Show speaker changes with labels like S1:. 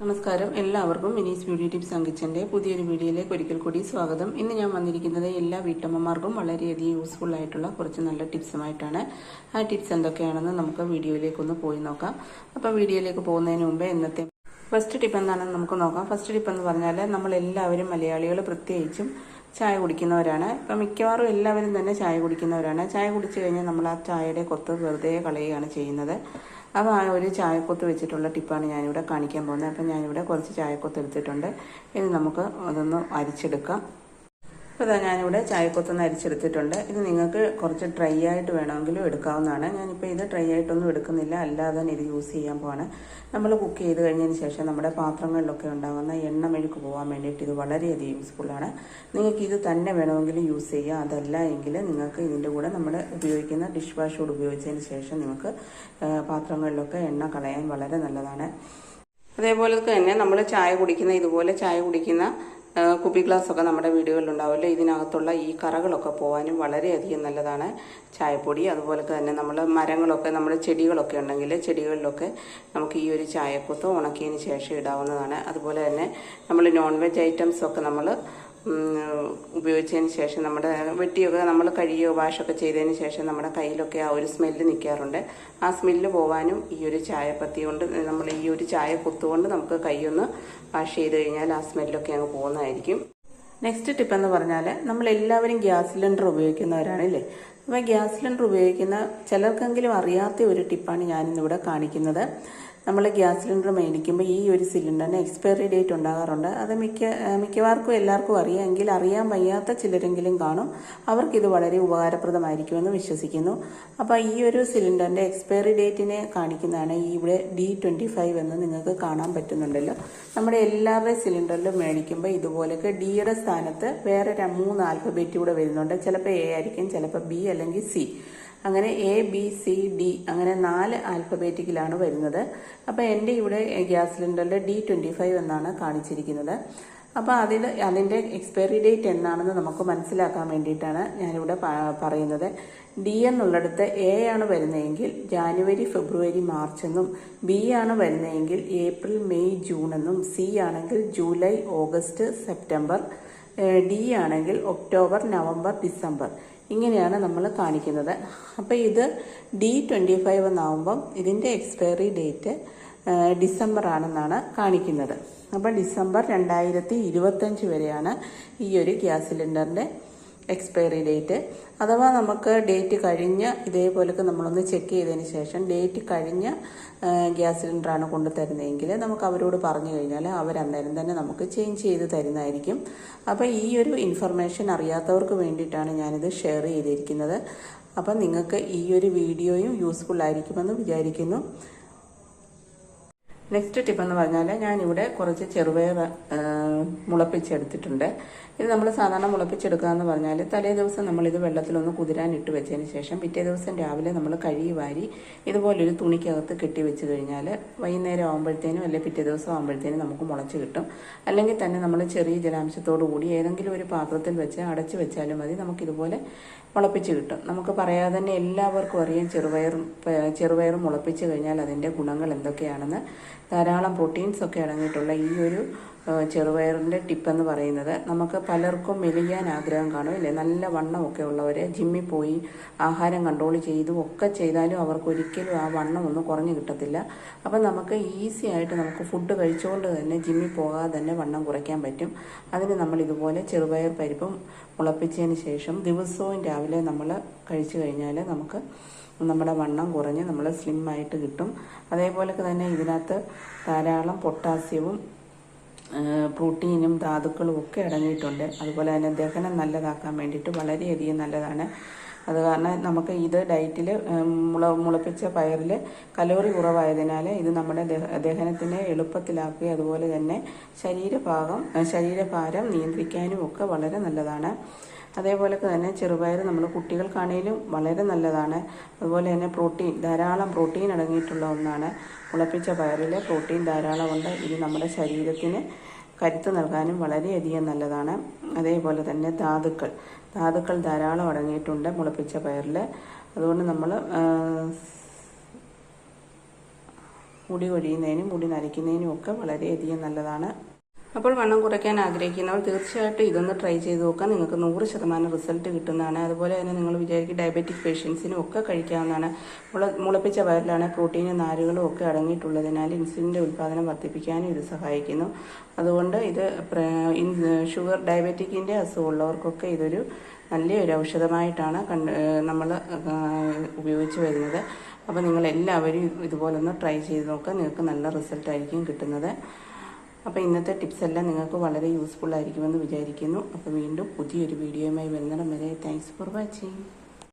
S1: നമസ്കാരം. എല്ലാവർക്കും മിനീസ് beauty tips അങ്കിച്ചന്റെ പുതിയൊരു വീഡിയോയിലേക്ക് ഒരിക്കൽ കൂടി സ്വാഗതം. ഇന്ന് ഞാൻ വന്നിരിക്കുന്നത് എല്ലാ വീട്ടമ്മമാർക്കും വളരെയധികം യൂസ്ഫുൾ ആയിട്ടുള്ള കുറച്ച് നല്ല ടിപ്സുമായിട്ടാണ്. ആ ടിപ്സ് എന്തൊക്കെയാണെന്ന് നമുക്ക് വീഡിയോയിലേക്ക് ഒന്ന് പോയി നോക്കാം. അപ്പം വീഡിയോയിലേക്ക് പോകുന്നതിന് മുമ്പേ ഇന്നത്തെ ഫസ്റ്റ് ടിപ്പ് എന്താണെന്ന് നമുക്ക് നോക്കാം. ഫസ്റ്റ് ടിപ്പ് എന്ന് പറഞ്ഞാൽ നമ്മൾ എല്ലാവരും മലയാളികൾ പ്രത്യേകിച്ചും ചായ കുടിക്കുന്നവരാണ്. ഇപ്പം മിക്കവാറും എല്ലാവരും തന്നെ ചായ കുടിക്കുന്നവരാണ്. ചായ കുടിച്ചു കഴിഞ്ഞാൽ നമ്മൾ ആ ചായയുടെ കൊത്ത് വെറുതെ കളയുകയാണ് ചെയ്യുന്നത്. അപ്പോൾ ആ ഒരു ചായക്കൊത്ത് വെച്ചിട്ടുള്ള ടിപ്പാണ് ഞാനിവിടെ കാണിക്കാൻ പോകുന്നത്. അപ്പം ഞാനിവിടെ കുറച്ച് ചായക്കൊത്ത് എടുത്തിട്ടുണ്ട്. ഇനി നമുക്ക് അതൊന്ന് അരിച്ചെടുക്കാം. അപ്പോൾ ഇതാ ഞാനിവിടെ ചായക്കൊത്തൊന്ന് അരിച്ചെടുത്തിട്ടുണ്ട്. ഇത് നിങ്ങൾക്ക് കുറച്ച് ഡ്രൈ ആയിട്ട് വേണമെങ്കിലും എടുക്കാവുന്നതാണ്. ഞാനിപ്പോൾ ഇത് ഡ്രൈ ആയിട്ടൊന്നും എടുക്കുന്നില്ല. അല്ലാതെ തന്നെ ഇത് യൂസ് ചെയ്യാൻ പോവാണ്. നമ്മൾ കുക്ക് ചെയ്ത് കഴിഞ്ഞതിന് ശേഷം നമ്മുടെ പാത്രങ്ങളിലൊക്കെ ഉണ്ടാകുന്ന എണ്ണ മെഴുക്ക് പോകാൻ വേണ്ടിയിട്ട് ഇത് വളരെയധികം യൂസ്ഫുള്ളാണ് നിങ്ങൾക്ക് ഇത് തന്നെ വേണമെങ്കിലും യൂസ് ചെയ്യാം. അതല്ല എങ്കിൽ നിങ്ങൾക്ക് ഇതിന്റെ കൂടെ നമ്മൾ ഉപയോഗിക്കുന്ന ഡിഷ് വാഷ് കൂടെ ഉപയോഗിച്ചതിന് ശേഷം നിങ്ങൾക്ക് പാത്രങ്ങളിലൊക്കെ എണ്ണ കളയാൻ വളരെ നല്ലതാണ്. അതേപോലെ തന്നെ നമ്മൾ ചായ കുടിക്കുന്ന ഇതുപോലെ ചായ കുടിക്കുന്ന കുപ്പി ഗ്ലാസ് ഒക്കെ നമ്മുടെ വീടുകളിൽ ഉണ്ടാവില്ല ഇതിനകത്തുള്ള ഈ കറകളൊക്കെ പോകാനും വളരെയധികം നല്ലതാണ്. ചായപ്പൊടി അതുപോലെ തന്നെ നമ്മൾ മരങ്ങളൊക്കെ നമ്മുടെ ചെടികളൊക്കെ ഉണ്ടെങ്കിൽ ചെടികളിലൊക്കെ നമുക്ക് ഈ ഒരു ചായക്കൊത്ത് ഉണക്കിയതിന് ശേഷം ഇടാവുന്നതാണ്. അതുപോലെ തന്നെ നമ്മൾ നോൺ വെജ് ഐറ്റംസൊക്കെ നമ്മൾ ഉപയോഗിച്ചതിന് ശേഷം നമ്മുടെ വെട്ടിയൊക്കെ നമ്മൾ കഴുകിയോ വാഷൊക്കെ ചെയ്തതിന് ശേഷം നമ്മുടെ കയ്യിലൊക്കെ ആ ഒരു സ്മെല്ല് നിൽക്കാറുണ്ട് ആ സ്മെല്ല് പോകാനും ഈ ഒരു ചായപ്പത്തി കൊണ്ട് നമ്മൾ ഈ ഒരു ചായ കുത്തുകൊണ്ട് നമുക്ക് കൈയൊന്ന് വാഷ് ചെയ്ത് കഴിഞ്ഞാൽ ആ സ്മെല്ലൊക്കെ അങ്ങ് പോകുന്നതായിരിക്കും. നെക്സ്റ്റ് ടിപ്പ് എന്ന് പറഞ്ഞാൽ നമ്മൾ എല്ലാവരും ഗ്യാസ് സിലിണ്ടർ ഉപയോഗിക്കുന്നവരാണല്ലേ അപ്പോൾ ഗ്യാസ് സിലിണ്ടർ ഉപയോഗിക്കുന്ന ചിലർക്കെങ്കിലും അറിയാത്ത ഒരു ടിപ്പാണ് ഞാനിന്നിവിടെ കാണിക്കുന്നത്. നമ്മൾ ഗ്യാസ് സിലിണ്ടർ മേടിക്കുമ്പോൾ ഈ ഒരു സിലിണ്ടറിന് എക്സ്പയറി ഡേറ്റ് ഉണ്ടാകാറുണ്ട്. അത് മിക്ക മിക്കവാർക്കും എല്ലാവർക്കും അറിയാം. എങ്കിൽ അറിയാൻ വയ്യാത്ത ചിലരെങ്കിലും കാണും. അവർക്കിത് വളരെ ഉപകാരപ്രദമായിരിക്കുമെന്ന് വിശ്വസിക്കുന്നു. അപ്പോൾ ഈ ഒരു സിലിണ്ടറിന്റെ എക്സ്പയറി ഡേറ്റിനെ കാണിക്കുന്നതാണ് ഈ ഇവിടെ ഡി ട്വന്റി ഫൈവ് എന്ന് നിങ്ങൾക്ക് കാണാൻ പറ്റുന്നുണ്ടല്ലോ. നമ്മുടെ എല്ലാവരുടെയും സിലിണ്ടറിലും മേടിക്കുമ്പോൾ ഇതുപോലെയൊക്കെ ഡിയുടെ സ്ഥാനത്ത് വേറെ മൂന്ന് ആൽഫബേറ്റ് കൂടെ വരുന്നുണ്ട്. ചിലപ്പോൾ എ ആയിരിക്കും ചിലപ്പോൾ ബി അല്ലെങ്കിൽ സി. അങ്ങനെ എ ബി സി ഡി അങ്ങനെ നാല് ആൽഫബേറ്റിക്കിലാണ് വരുന്നത്. അപ്പോൾ എന്റെ ഇവിടെ ഗ്യാസ് സിലിണ്ടറിൽ ഡി ട്വന്റി ഫൈവ് എന്നാണ് കാണിച്ചിരിക്കുന്നത്. അപ്പോൾ അതിൽ അതിന്റെ എക്സ്പയറി ഡേറ്റ് എന്നാണെന്ന് നമുക്ക് മനസ്സിലാക്കാൻ വേണ്ടിയിട്ടാണ് ഞാനിവിടെ പറയുന്നത്. ഡി എന്നുള്ളിടത്ത് എ ആണ് വരുന്നതെങ്കിൽ ജാനുവരി ഫെബ്രുവരി മാർച്ച് എന്നും ബി ആണ് വരുന്നതെങ്കിൽ ഏപ്രിൽ മെയ് ജൂൺ എന്നും സി ആണെങ്കിൽ ജൂലൈ ഓഗസ്റ്റ് സെപ്റ്റംബർ ഡി ആണെങ്കിൽ ഒക്ടോബർ നവംബർ ഡിസംബർ. ഇങ്ങനെയാണ് നമ്മൾ കാണിക്കുന്നത്. അപ്പോൾ ഇത് ഡി ട്വന്റി ഫൈവ് എന്നാവുമ്പം ഇതിന്റെ എക്സ്പയറി ഡേറ്റ് ഡിസംബർ ആണെന്നാണ് കാണിക്കുന്നത്. അപ്പോൾ ഡിസംബർ രണ്ടായിരത്തി ഇരുപത്തഞ്ച് വരെയാണ് ഈ ഒരു ഗ്യാസ് സിലിണ്ടറിന്റെ എക്സ്പയറി ഡേറ്റ് അഥവാ നമുക്ക് ഡേറ്റ് കഴിഞ്ഞ് ഇതേപോലൊക്കെ നമ്മളൊന്ന് ചെക്ക് ചെയ്തതിന് ശേഷം ഡേറ്റ് കഴിഞ്ഞ് ഗ്യാസ് സിലിണ്ടറാണ് കൊണ്ടു തരുന്നതെങ്കിൽ നമുക്ക് അവരോട് പറഞ്ഞു കഴിഞ്ഞാൽ അവർ അന്നേരം തന്നെ നമുക്ക് ചേഞ്ച് ചെയ്ത് തരുന്നതായിരിക്കും. അപ്പോൾ ഈ ഒരു ഇൻഫർമേഷൻ അറിയാത്തവർക്ക് വേണ്ടിയിട്ടാണ് ഞാനിത് ഷെയർ ചെയ്തിരിക്കുന്നത്. അപ്പം നിങ്ങൾക്ക് ഈ ഒരു വീഡിയോയും യൂസ്ഫുൾ ആയിരിക്കുമെന്ന് വിചാരിക്കുന്നു. നെക്സ്റ്റ് ടിപ്പ് എന്ന് പറഞ്ഞാൽ ഞാനിവിടെ കുറച്ച് ചെറുപയർ മുളപ്പിച്ചെടുത്തിട്ടുണ്ട്. ഇത് നമ്മൾ സാധാരണ മുളപ്പിച്ചെടുക്കുക എന്ന് പറഞ്ഞാൽ തലേ ദിവസം നമ്മളിത് വെള്ളത്തിലൊന്ന് കുതിരാൻ ഇട്ട് വെച്ചതിന് ശേഷം പിറ്റേ ദിവസം രാവിലെ നമ്മൾ കഴുകി വാരി ഇതുപോലൊരു തുണിക്കകത്ത് കെട്ടി വെച്ച് കഴിഞ്ഞാൽ വൈകുന്നേരം ആകുമ്പോഴത്തേനും അല്ലെങ്കിൽ പിറ്റേ ദിവസം ആകുമ്പോഴത്തേനും നമുക്ക് മുളച്ച് കിട്ടും. അല്ലെങ്കിൽ തന്നെ നമ്മൾ ചെറിയ ജലാംശത്തോടു കൂടി ഏതെങ്കിലും ഒരു പാത്രത്തിൽ വെച്ച് അടച്ചു വെച്ചാലും മതി നമുക്കിതുപോലെ മുളപ്പിച്ച് കിട്ടും. നമുക്ക് പറയാതെ തന്നെ എല്ലാവർക്കും അറിയാം ചെറുപയറും ചെറുപയറും മുളപ്പിച്ച് കഴിഞ്ഞാൽ അതിന്റെ ഗുണങ്ങൾ എന്തൊക്കെയാണെന്ന്. ധാരാളം പ്രോട്ടീൻസ് ഒക്കെ അടങ്ങിയിട്ടുള്ള ഈ ഒരു ചെറുപയറിന്റെ ടിപ്പെന്ന് പറയുന്നത് നമുക്ക് പലർക്കും മെലിയാൻ ആഗ്രഹം കാണും ഇല്ലേ? നല്ല വണ്ണമൊക്കെ ഉള്ളവർ ജിമ്മിൽ പോയി ആഹാരം കൺട്രോൾ ചെയ്തു ഒക്കെ ചെയ്താലും അവർക്ക് ഒരിക്കലും ആ വണ്ണം ഒന്നും കുറഞ്ഞു കിട്ടത്തില്ല. അപ്പം നമുക്ക് ഈസി ആയിട്ട് നമുക്ക് ഫുഡ് കഴിച്ചുകൊണ്ട് തന്നെ ജിമ്മിൽ പോകാതെ തന്നെ വണ്ണം കുറയ്ക്കാൻ പറ്റും. അതിന് നമ്മൾ ഇതുപോലെ ചെറുപയർ പരിപ്പും മുളപ്പിച്ചതിന് ശേഷം ദിവസവും രാവിലെ നമ്മൾ കഴിച്ചു കഴിഞ്ഞാൽ നമുക്ക് നമ്മുടെ വണ്ണം കുറഞ്ഞ് നമ്മൾ സ്ലിം ആയിട്ട് കിട്ടും. അതേപോലെ തന്നെ ഇതിനകത്ത് ധാരാളം പൊട്ടാസ്യവും പ്രോട്ടീനും ധാതുക്കളും ഒക്കെ അടങ്ങിയിട്ടുണ്ട്. അതുപോലെ തന്നെ ദഹനം നല്ലതാക്കാൻ വേണ്ടിയിട്ട് വളരെയധികം നല്ലതാണ്. അത് കാരണം നമുക്ക് ഇത് ഡയറ്റിൽ മുള മുളപ്പിച്ച പയറിൽ കലോറി കുറവായതിനാൽ ഇത് നമ്മുടെ ദഹനത്തിനെ എളുപ്പത്തിലാക്കുകയും അതുപോലെ തന്നെ ശരീരഭാഗം ശരീരഭാരം നിയന്ത്രിക്കാനും ഒക്കെ വളരെ നല്ലതാണ്. അതേപോലെ തന്നെ ചെറുപയർ നമ്മൾ കുട്ടികൾക്കാണേലും വളരെ നല്ലതാണ്. അതുപോലെ തന്നെ പ്രോട്ടീൻ ധാരാളം പ്രോട്ടീൻ അടങ്ങിയിട്ടുള്ള ഒന്നാണ് മുളപ്പിച്ച പയറിൽ പ്രോട്ടീൻ ധാരാളമുണ്ട് ഇത് നമ്മുടെ ശരീരത്തിന് കരുത്ത് നൽകാനും വളരെയധികം നല്ലതാണ്. അതേപോലെ തന്നെ ധാതുക്കൾ. ധാതുക്കൾ ധാരാളം അടങ്ങിയിട്ടുണ്ട് മുളപ്പിച്ച പയറിൽ അതുകൊണ്ട് നമ്മൾ മുടി കൊഴിയുന്നതിനും മുടി നരയ്ക്കുന്നതിനും ഒക്കെ വളരെയധികം നല്ലതാണ്. അപ്പോൾ വണ്ണം കുറയ്ക്കാൻ ആഗ്രഹിക്കുന്നവർ തീർച്ചയായിട്ടും ഇതൊന്ന് ട്രൈ ചെയ്ത് നോക്കാം. നിങ്ങൾക്ക് നൂറ് ശതമാനം റിസൾട്ട് കിട്ടുന്നതാണ്. അതുപോലെ തന്നെ നിങ്ങൾ വിചാരിക്കും ഡയബറ്റിക് പേഷ്യൻസിനും ഒക്കെ കഴിക്കാവുന്നതാണ്. മുള മുളപ്പിച്ച വയറിലാണ് പ്രോട്ടീനും നാരുകളും ഒക്കെ അടങ്ങിയിട്ടുള്ളതിനാൽ ഇൻസുലിന്റെ ഉൽപ്പാദനം വർദ്ധിപ്പിക്കാനും ഇത് സഹായിക്കുന്നു. അതുകൊണ്ട് ഇത് ഷുഗർ ഡയബറ്റിക്കിന്റെ അസുഖമുള്ളവർക്കൊക്കെ ഇതൊരു നല്ലൊരു ഔഷധമായിട്ടാണ് കണ്ട് നമ്മൾ ഉപയോഗിച്ച് വരുന്നത്. അപ്പോൾ നിങ്ങളെല്ലാവരും ഇതുപോലൊന്ന് ട്രൈ ചെയ്ത് നോക്കുക നിങ്ങൾക്ക് നല്ല റിസൾട്ടായിരിക്കും കിട്ടുന്നത്. അപ്പോൾ ഇന്നത്തെ ടിപ്സ് എല്ലാം നിങ്ങൾക്ക് വളരെ യൂസ്ഫുൾ ആയിരിക്കുമെന്ന് വിചാരിക്കുന്നു. അപ്പോൾ വീണ്ടും പുതിയൊരു വീഡിയോയുമായി വരുന്നിടം വരെ. Thanks for watching